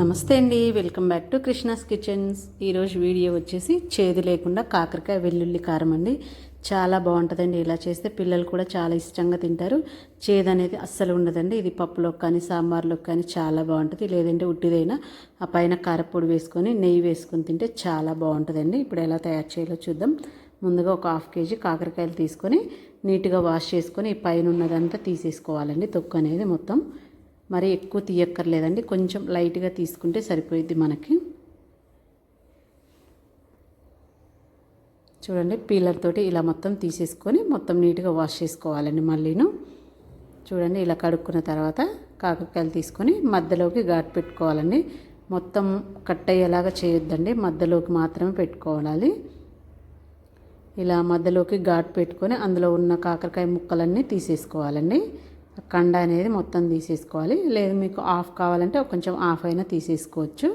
నమస్తే అండి welcome back to Krishna's kitchens. ఈరోజు వీడియో వచ్చేసి చేదు లేకుండా కాకరకాయ వెల్లుల్లి కారం అండి. చాలా బాగుంటుందండి ఇలా చేస్తే పిల్లలు కూడా చాలా ఇష్టంగా తింటారు. చేదు అనేది అస్సలు ఉండదండి ఇది పప్పులోకి కానీ సాంబార్లోకి కానీ చాలా బాగుంటుంది. లేదంటే ఉట్టిదైనా ఆ పైన కారపొడి వేసుకొని నెయ్యి వేసుకొని తింటే చాలా బాగుంటుందండి. ఇప్పుడు ఎలా తయారు చేయాలో చూద్దాం. ముందుగా ఒక హాఫ్ కేజీ కాకరకాయలు తీసుకొని నీట్గా వాష్ చేసుకొని ఈ పైన ఉన్నదంతా తీసేసుకోవాలండి తొక్కు అనేది మొత్తం. మరీ ఎక్కువ తీయక్కర్లేదండి. కొంచెం లైట్గా తీసుకుంటే సరిపోయిద్ది మనకి. చూడండి పీలర్ తోటి ఇలా మొత్తం తీసేసుకొని మొత్తం నీట్గా వాష్ చేసుకోవాలండి మళ్ళీను. చూడండి ఇలా కడుక్కున్న తర్వాత కాకరకాయలు తీసుకొని మధ్యలోకి ఘాటు పెట్టుకోవాలండి. మొత్తం కట్ అయ్యేలాగా చేయొద్దండి. మధ్యలోకి మాత్రమే పెట్టుకోవాలి. ఇలా మధ్యలోకి ఘాటు పెట్టుకొని అందులో ఉన్న కాకరకాయ ముక్కలన్నీ తీసేసుకోవాలండి. కండ అనేది మొత్తం తీసేసుకోవాలి. లేదు మీకు ఆఫ్ కావాలంటే కొంచెం ఆఫ్ అయినా తీసేసుకోవచ్చు.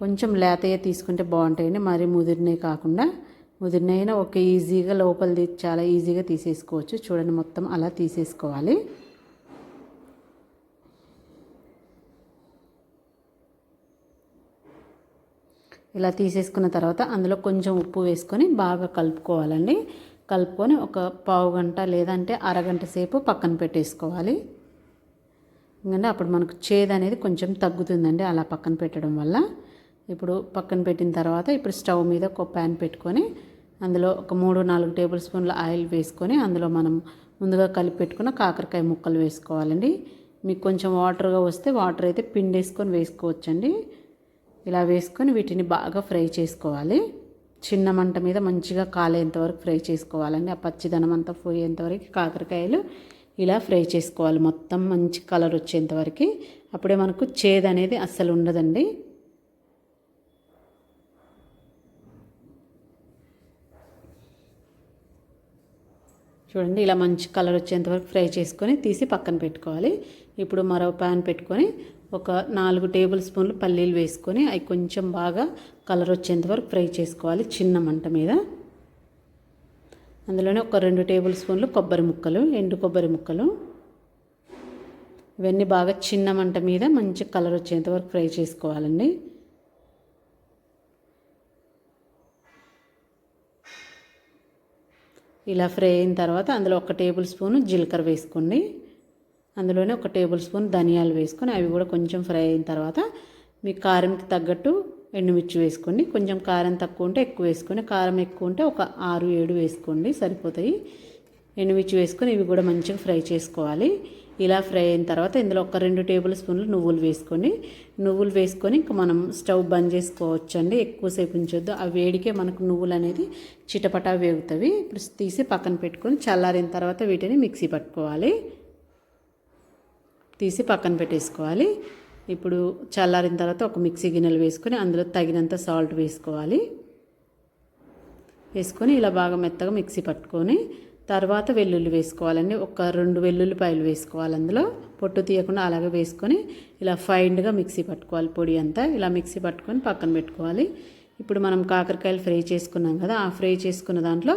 కొంచెం లేతయ్య తీసుకుంటే బాగుంటాయండి. మరి ముదిరినవి కాకుండా ముదిరినైనా ఒక ఈజీగా లోపలిది చాలా ఈజీగా తీసేసుకోవచ్చు. చూడండి మొత్తం అలా తీసేసుకోవాలి. ఇలా తీసేసుకున్న తర్వాత అందులో కొంచెం ఉప్పు వేసుకొని బాగా కలుపుకోవాలండి. కలుపుకొని ఒక పావు గంట లేదంటే అరగంట సేపు పక్కన పెట్టేసుకోవాలి. ఎందుకంటే అప్పుడు మనకు చేదు అనేది కొంచెం తగ్గుతుందండి అలా పక్కన పెట్టడం వల్ల. ఇప్పుడు పక్కన పెట్టిన తర్వాత ఇప్పుడు స్టవ్ మీద ఒక ప్యాన్ పెట్టుకొని అందులో ఒక మూడు నాలుగు టేబుల్ స్పూన్ల ఆయిల్ వేసుకొని అందులో మనం ముందుగా కలిపి పెట్టుకున్న కాకరకాయ ముక్కలు వేసుకోవాలండి. మీకు కొంచెం వాటర్గా వస్తే వాటర్ అయితే పిండేసుకొని వేసుకోవచ్చండి. ఇలా వేసుకొని వీటిని బాగా ఫ్రై చేసుకోవాలి. చిన్న మంట మీద మంచిగా కాలేంత వరకు ఫ్రై చేసుకోవాలండి. ఆ పచ్చిదనం అంతా పోయేంత వరకు కాకరకాయలు ఇలా ఫ్రై చేసుకోవాలి. మొత్తం మంచి కలర్ వచ్చేంత వరకు. అప్పుడే మనకు చేదు అనేది అస్సలు ఉండదండి. చూడండి ఇలా మంచి కలర్ వచ్చేంత వరకు ఫ్రై చేసుకొని తీసి పక్కన పెట్టుకోవాలి. ఇప్పుడు మరో ప్యాన్ పెట్టుకొని ఒక నాలుగు టేబుల్ స్పూన్లు పల్లీలు వేసుకొని అవి కొంచెం బాగా కలర్ వచ్చేంత వరకు ఫ్రై చేసుకోవాలి చిన్న మంట మీద. అందులోనే ఒక రెండు టేబుల్ స్పూన్లు కొబ్బరి ముక్కలు ఎండు కొబ్బరి ముక్కలు. ఇవన్నీ బాగా చిన్న మంట మీద మంచి కలర్ వచ్చేంత వరకు ఫ్రై చేసుకోవాలండి. ఇలా ఫ్రై అయిన తర్వాత అందులో ఒక టేబుల్ స్పూన్ జీలకర్ర వేసుకోండి. అందులోనే ఒక టేబుల్ స్పూన్ ధనియాలు వేసుకొని అవి కూడా కొంచెం ఫ్రై అయిన తర్వాత మీ కారంకి తగ్గట్టు ఎండుమిర్చి వేసుకోండి. కొంచెం కారం తక్కువ ఉంటే ఎక్కువ వేసుకోండి. కారం ఎక్కువ ఉంటే ఒక ఆరు ఏడు వేసుకోండి. సరిపోతాయి. ఎండుమిర్చి వేసుకొని ఇవి కూడా మంచిగా ఫ్రై చేసుకోవాలి. ఇలా ఫ్రై అయిన తర్వాత ఇందులో ఒక రెండు టేబుల్ స్పూన్లు నువ్వులు వేసుకొని నువ్వులు వేసుకొని ఇంకా మనం స్టవ్ బంద్ చేసుకోవచ్చండి. ఎక్కువసేపు ఉంచొద్దు. ఆ వేడికే మనకు నువ్వులు అనేది చిటపటా వేగుతాయి. ఇప్పుడు తీసి పక్కన పెట్టుకొని చల్లారిన తర్వాత వీటిని మిక్సీ పట్టుకోవాలి. తీసి పక్కన పెట్టేసుకోవాలి. ఇప్పుడు చల్లారిన తర్వాత ఒక మిక్సీ గిన్నెలు వేసుకొని అందులో తగినంత సాల్ట్ వేసుకోవాలి. వేసుకొని ఇలా బాగా మెత్తగా మిక్సీ పట్టుకొని తర్వాత వెల్లుల్లి వేసుకోవాలండి. ఒక రెండు వెల్లుల్లిపాయలు వేసుకోవాలి అందులో. పొట్టు తీయకుండా అలాగే వేసుకొని ఇలా ఫైన్గా మిక్సీ పట్టుకోవాలి. పొడి అంతా ఇలా మిక్సీ పట్టుకొని పక్కన పెట్టుకోవాలి. ఇప్పుడు మనం కాకరకాయలు ఫ్రై చేసుకున్నాం కదా ఆ ఫ్రై చేసుకున్న దాంట్లో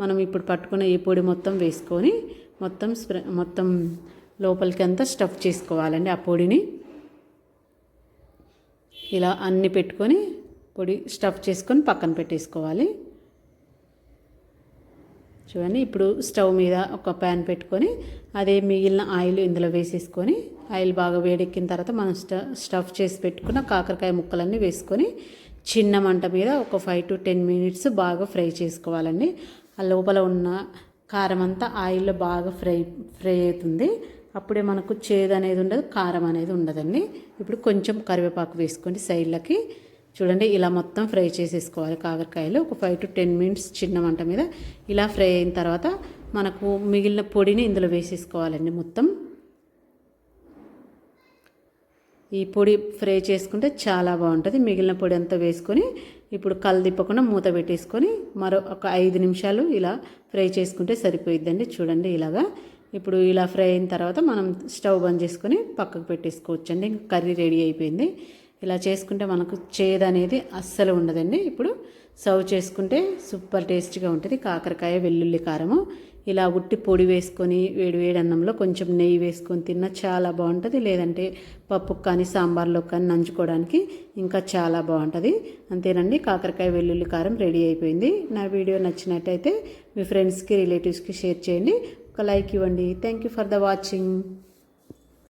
మనం ఇప్పుడు పట్టుకున్న ఈ పొడి మొత్తం వేసుకొని మొత్తం స్ప్రే మొత్తం లోపలికి అంతా స్టఫ్ చేసుకోవాలండి ఆ పొడిని. ఇలా అన్ని పెట్టుకొని పొడి స్టఫ్ చేసుకొని పక్కన పెట్టేసుకోవాలి. చూడండి ఇప్పుడు స్టవ్ మీద ఒక ప్యాన్ పెట్టుకొని అదే మిగిలిన ఆయిల్ ఇందులో వేసేసుకొని ఆయిల్ బాగా వేడెక్కిన తర్వాత మనం స్టఫ్ చేసి పెట్టుకున్న కాకరకాయ ముక్కలన్నీ వేసుకొని చిన్న మంట మీద ఒక ఫైవ్ టు టెన్ మినిట్స్ బాగా ఫ్రై చేసుకోవాలండి. ఆ లోపల ఉన్న కారం అంతా ఆయిల్లో బాగా ఫ్రై ఫ్రై అవుతుంది. అప్పుడే మనకు చేదు అనేది ఉండదు కారం అనేది ఉండదండి. ఇప్పుడు కొంచెం కరివేపాకు వేసుకోండి సైడ్లకి. చూడండి ఇలా మొత్తం ఫ్రై చేసేసుకోవాలి కాకరకాయలు. ఒక ఫైవ్ టు టెన్ మినిట్స్ చిన్న మంట మీద ఇలా ఫ్రై అయిన తర్వాత మనకు మిగిలిన పొడిని ఇందులో వేసేసుకోవాలండి మొత్తం. ఈ పొడి ఫ్రై చేసుకుంటే చాలా బాగుంటుంది. మిగిలిన పొడి అంతా వేసుకొని ఇప్పుడు కలదిప్పకుండా మూత పెట్టేసుకొని మరో ఒక ఐదు నిమిషాలు ఇలా ఫ్రై చేసుకుంటే సరిపోయిద్దండి. చూడండి ఇలాగా ఇప్పుడు ఇలా ఫ్రై అయిన తర్వాత మనం స్టవ్ బంద్ చేసుకొని పక్కకు పెట్టేసుకోవచ్చండి. ఇంకా కర్రీ రెడీ అయిపోయింది. ఇలా చేసుకుంటే మనకు చేదు అనేది అస్సలు ఉండదండి. ఇప్పుడు సర్వ్ చేసుకుంటే సూపర్ టేస్ట్గా ఉంటుంది. కాకరకాయ వెల్లుల్లి కారము. ఇలా ఉట్టి పొడి వేసుకొని వేడి వేడి అన్నంలో కొంచెం నెయ్యి వేసుకొని తిన్నా చాలా బాగుంటుంది. లేదంటే పప్పు కానీ సాంబార్లో కానీ నంచుకోవడానికి ఇంకా చాలా బాగుంటుంది. అంతేనండి. కాకరకాయ వెల్లుల్లి కారం రెడీ అయిపోయింది. నా వీడియో నచ్చినట్టయితే మీ ఫ్రెండ్స్కి రిలేటివ్స్కి షేర్ చేయండి. ఒక లైక్ ఇవ్వండి. Thank you for the watching